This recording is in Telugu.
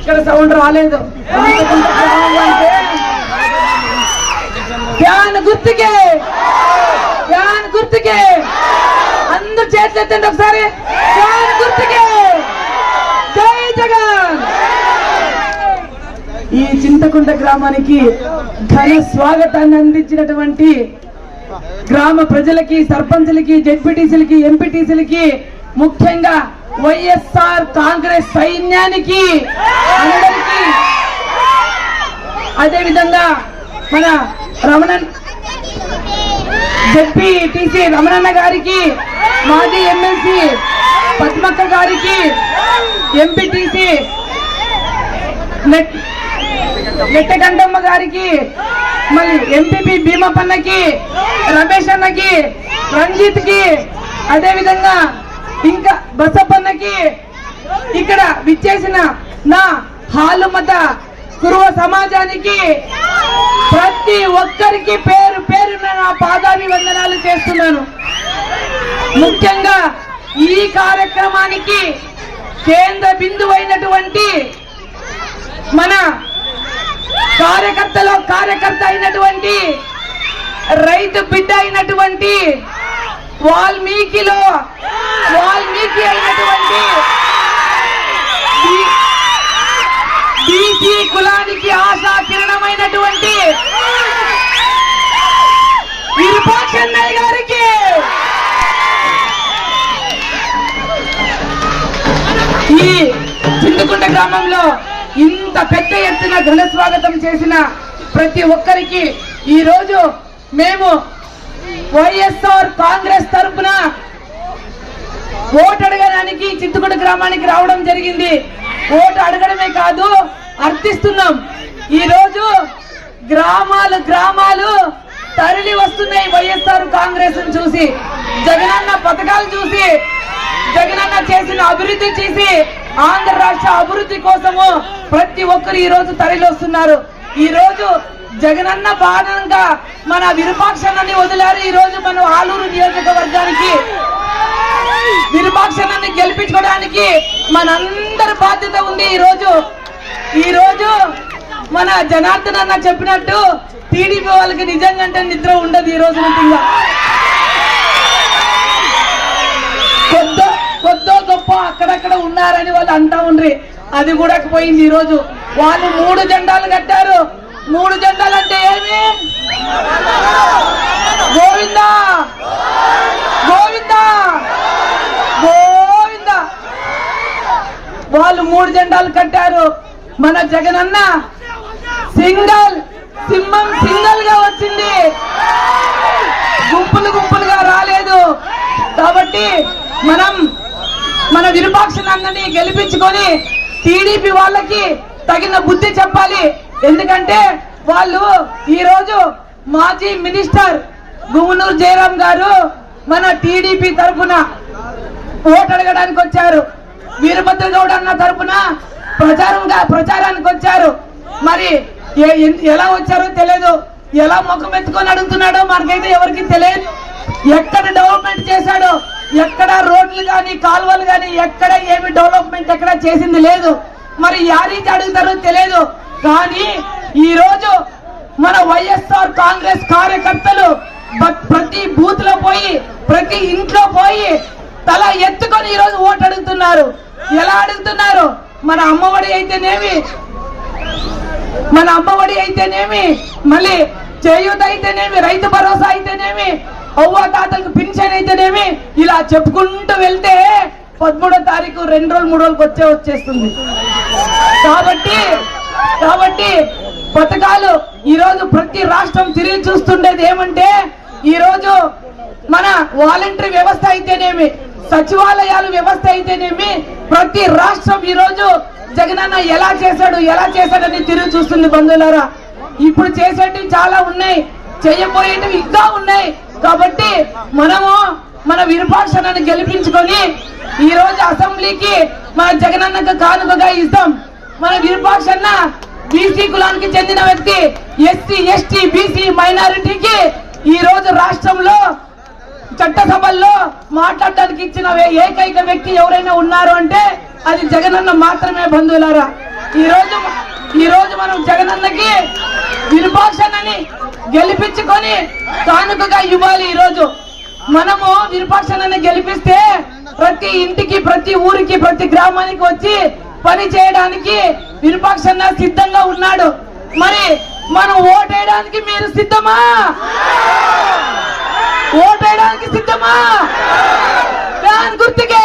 ఎక్కడ సౌండ్ రాలేదు. ఫ్యాన్ గుర్తుకే. ఫ్యాన్ గుర్తుకే. అందరు చేతులు ఎత్తండి ఒకసారి. ఫ్యాన్ గుర్తుకే. జై జగన్. ఈ చింతకుంట గ్రామానికి ఘన స్వాగతాన్ని అందించినటువంటి గ్రామ ప్రజలకి సర్పంచులకి జెడ్పీటీసీలకి ఎంపీటీసీలకి ముఖ్యంగా వైఎస్ఆర్ కాంగ్రెస్ సైన్యానికి అందరికీ. అదే విధంగా మన రమణన్ జెడ్పీటీసీ రమణన్న గారికి మాజీ ఎమ్మెల్సీ పద్మక్క గారికి ఎంపీటీసీ నెట్ నెట్టగంటమ్మ గారికి మళ్ళీ ఎంపీపీ భీమపన్నకి రమేష్ అన్నకి రంజిత్కి ఇంకా బసప్పన్నకి ఇక్కడ విచ్చేసిన నా హాలు మత కురువ సమాజానికి ప్రతి ఒక్కరికి పేరు పేరున నా పాదాభి వందనాలు చేస్తున్నాను. ముఖ్యంగా ఈ కార్యక్రమానికి కేంద్ర బిందువైనటువంటి మన కార్యకర్తలో కార్యకర్త అయినటువంటి రైతు బిడ్డ అయినటువంటి వాల్మీకిలో వాల్మీకి అయినటువంటి బీసీ కులానికి ఆశా కిరణమైనటువంటి విరూపాక్షన్నయ్య గారికి. ఈ చింతకుంట గ్రామంలో ఇంత పెద్ద ఎత్తున ఘన స్వాగతం చేసిన ప్రతి ఒక్కరికి ఈ రోజు మేము వైఎస్ఆర్ కాంగ్రెస్ తరఫున ఓటు అడగడానికి చింతకుంట గ్రామానికి రావడం జరిగింది. ఓటు అడగడమే కాదు అర్థిస్తున్నాం. ఈ రోజు గ్రామాలు గ్రామాలు తరలి వస్తున్నాయి వైఎస్ఆర్ కాంగ్రెస్ చూసి. జగనన్న పథకాలు చూసి జగనన్న చేసిన అభివృద్ధి చేసి ఆంధ్ర రాష్ట్ర అభివృద్ధి కోసము ప్రతి ఒక్కరు ఈ రోజు తరలి వస్తున్నారు. ఈ రోజు జగనన్న భాగంగా మన విరూపాక్షణని వదిలారు. ఈ రోజు మన ఆలూరు నియోజకవర్గానికి నిర్మాక్షణాన్ని గెలిపించుకోవడానికి మనందరి బాధ్యత ఉంది ఈ రోజు ఈ రోజు మన జనార్దన్ అన్న చెప్పినట్టు టీడీపీ వాళ్ళకి నిజంగా అంటే నిద్ర ఉండదు ఈ రోజు నుంచి ఇంకా. కొద్దో కొద్దో గొప్ప అక్కడక్కడ ఉన్నారని వాళ్ళు అంటా ఉండ్రి. అది కూడా పోయింది ఈ రోజు వాళ్ళు మూడు జెండాలు కట్టారు. మూడు జెండాలు అంటే ఏమి? గోవిందా గోవిందా! గోవిందా! వాళ్ళు మూడు జెండాలు కట్టారు. మన జగనన్న సింగల్ సింహం సింగల్గా వచ్చింది. గుంపులు గుంపులుగా రాలేదు. కాబట్టి మనం మన విరూపాక్షనందని గెలిపించుకొని టీడీపీ వాళ్ళకి తగిన బుద్ధి చెప్పాలి. ఎందుకంటే వాళ్ళు ఈరోజు మాజీ మినిస్టర్ గుమ్మనూరు జయరాం గారు మన టీడీపీ తరఫున ఓటు అడగడానికి వచ్చారు. వీరభద్ర గౌడ్ అన్న తరపున ప్రచారంగా ప్రచారానికి వచ్చారు. మరి ఎన్- ఎలా వచ్చారో తెలియదు ఎలా ముఖం ఎత్తుకొని అడుగుతున్నాడో మనకైతే ఎవరికి తెలియదు. ఎక్కడ డెవలప్మెంట్ చేశాడో ఎక్కడ రోడ్లు కానీ కాలువలు కానీ ఎక్కడ ఏమి డెవలప్మెంట్ ఎక్కడ చేసింది లేదు. మరి యారీకి అడుగుతారో తెలియదు కానీ ఈ రోజు మన వైఎస్ఆర్ కాంగ్రెస్ కార్యకర్తలు ప్రతి బూత్లో పోయి ప్రతి ఇంట్లో పోయి తల ఎత్తుకొని ఈరోజు ఓటు అడుగుతున్నారు. ఎలా అడుగుతున్నారు? మన అమ్మఒడి అయితేనేమి? మన అమ్మఒడి అయితేనేమి? మళ్ళీ చేయూత అయితేనేమి? రైతు భరోసా అయితేనేమి? అవ్వ తాతలకు పింఛన్ అయితేనేమి? ఇలా చెప్పుకుంటూ వెళ్తే పదమూడో తారీఖు రెండు రోజులు మూడు రోజులకు వచ్చే వచ్చేస్తుంది. కాబట్టి కాబట్టి పథకాలు ఈరోజు ప్రతి రాష్ట్రం తిరిగి చూస్తుండేది ఏమంటే ఈరోజు మన వాలంటరీ వ్యవస్థ అయితేనేమి? సచివాలయాలు వ్యవస్థ అయితేనేమి ప్రతి రాష్ట్రం ఈరోజు జగనన్న ఎలా చేశాడు ఎలా చేశాడని తిరిగి చూస్తుంది బంధువులారా. ఇప్పుడు చేసేటివి చాలా ఉన్నాయి చేయబోయేటివి ఇంకా ఉన్నాయి. కాబట్టి మనము మన విరుపాక్షణను గెలిపించుకొని ఈ రోజు అసెంబ్లీకి మన జగనన్నకు కానుకగా ఇస్తాం. మన విరుపాక్షన్న బీసీ కులానికి చెందిన వ్యక్తి ఎస్సీ ఎస్టీ బీసీ మైనారిటీకి ఈ రోజు రాష్ట్రంలో చట్టసభల్లో మాట్లాడడానికి ఇచ్చిన ఏకైక వ్యక్తి ఎవరైనా ఉన్నారు అంటే అది జగనన్న మాత్రమే బంధువులారా. ఈ రోజు ఈ రోజు మనం జగనన్నకి విరుపాక్షనని గెలిపించుకొని కానుకగా ఇవ్వాలి ఈ రోజు మనము విరుపాక్షనని గెలిపిస్తే ప్రతి ఇంటికి ప్రతి ఊరికి ప్రతి గ్రామానికి వచ్చి పని చేయడానికి విరుపాక్షన్న సిద్ధంగా ఉన్నాడు. మరి మనం ఓటేయడానికి మీరు సిద్ధమా? ఓటేయడానికి సిద్ధమా ఫ్యాన్ గుర్తుకే